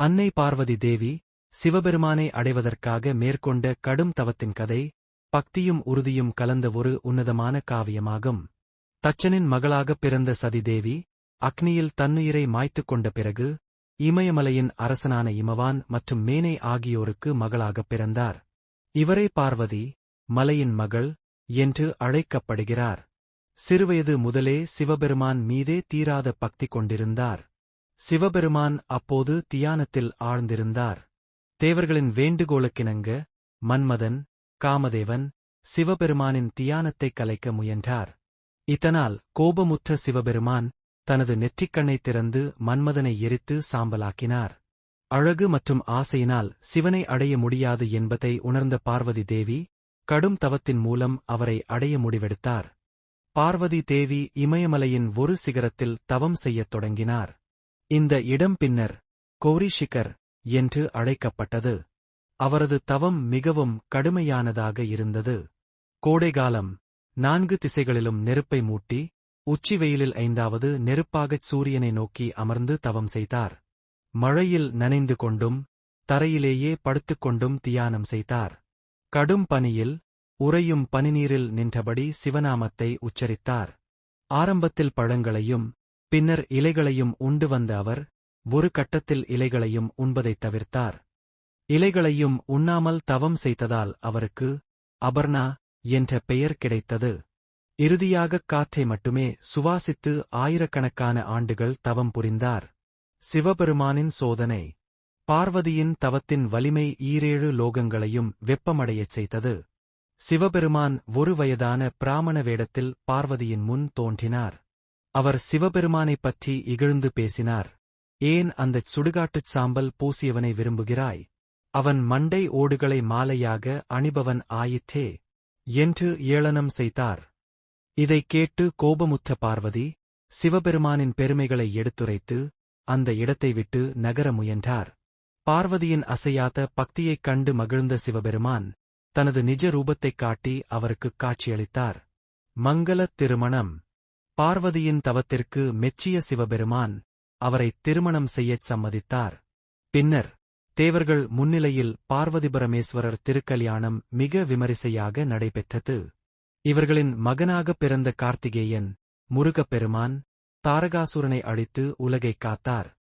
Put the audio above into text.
அன்னை பார்வதி தேவி சிவபெருமானை அடைவதற்காக மேற்கொண்ட கடும் தவத்தின் கதை பக்தியும் உறுதியும் கலந்த ஒரு உன்னதமான காவியமாகும். தச்சனின் மகளாகப் பிறந்த சதிதேவி அக்னியில் தன்னுயிரை மாய்த்துக் கொண்ட பிறகு இமயமலையின் அரசனான இமவான் மற்றும் மேனை ஆகியோருக்கு மகளாகப் பிறந்தார். இவரே பார்வதி மலையின் மகள் என்று அழைக்கப்படுகிறார். சிறுவயது முதலே சிவபெருமான் மீதே தீராத பக்தி கொண்டிருந்தார். சிவபெருமான் அப்போது தியானத்தில் ஆழ்ந்திருந்தார். தேவர்களின் வேண்டுகோளுக்கிணங்க மன்மதன் காமதேவன் சிவபெருமானின் தியானத்தைக் கலைக்க முயன்றார். இதனால் கோபமுற்ற சிவபெருமான் தனது நெற்றிக்கண்ணை திறந்து மன்மதனை எரித்து சாம்பலாக்கினார். அழகு மற்றும் ஆசையினால் சிவனை அடைய முடியாது என்பதை உணர்ந்த பார்வதி தேவி கடும் தவத்தின் மூலம் அவரை அடைய முடிவெடுத்தார். பார்வதி தேவி இமயமலையின் ஒரு சிகரத்தில் தவம் செய்யத் தொடங்கினார். இந்த இடம் பின்னர் கோரிஷிகர் என்று அழைக்கப்பட்டது. அவரது தவம் மிகவும் கடுமையானதாக இருந்தது. கோடைகாலம் நான்கு திசைகளிலும் நெருப்பை மூட்டி உச்சி வெயிலில் ஐந்தாவது நெருப்பாகச் சூரியனை நோக்கி அமர்ந்து தவம் செய்தார். மழையில் நனைந்து கொண்டும் தரையிலேயே படுத்துக்கொண்டும் தியானம் செய்தார். கடும் பனியில் உறையும் பனிநீரில் நின்றபடி சிவநாமத்தை உச்சரித்தார். ஆரம்பத்தில் பழங்களையும் பின்னர் இலைகளையும் உண்டு வந்த அவர் ஒரு கட்டத்தில் இலைகளையும் உண்பதைத் தவிர்த்தார். இலைகளையும் உண்ணாமல் தவம் செய்ததால் அவருக்கு அபர்ணா என்ற பெயர் கிடைத்தது. இறுதியாகக் காற்றை மட்டுமே சுவாசித்து ஆயிரக்கணக்கான ஆண்டுகள் தவம் புரிந்தார். சிவபெருமானின் சோதனை பார்வதியின் தவத்தின் வலிமை ஈரேழு லோகங்களையும் வெப்பமடையச் செய்தது. சிவபெருமான் ஒரு வயதான பிராமண வேடத்தில் பார்வதியின் முன் தோன்றினார். அவர் சிவபெருமானைப் பற்றி இகழ்ந்து பேசினார். ஏன் அந்தச் சுடுகாட்டுச் சாம்பல் பூசியவனை விரும்புகிறாய்? அவன் மண்டை ஓடுகளை மாலையாக அணிபவன் ஆயிற்றே. என்று ஏளனம் செய்தார். இதைக் கேட்டு கோபமுற்ற பார்வதி சிவபெருமானின் பெருமைகளை எடுத்துரைத்து அந்த இடத்தை விட்டு நகர முயன்றார். பார்வதியின் அசையாத பக்தியைக் கண்டு மகிழ்ந்த சிவபெருமான் தனது நிஜ ரூபத்தைக் காட்டி அவருக்குக் காட்சியளித்தார். மங்களத் திருமணம். பார்வதியின் தவத்திற்கு மெச்சிய சிவபெருமான் அவரை திருமணம் செய்யச் சம்மதித்தார். பின்னர் தேவர்கள் முன்னிலையில் பார்வதி பரமேஸ்வரர் திருக்கல்யாணம் மிக விமரிசையாக நடைபெற்றது. இவர்களின் மகனாகப் பிறந்த கார்த்திகேயன் முருகப்பெருமான் தாரகாசுரனை அழித்து உலகைக் காத்தார்.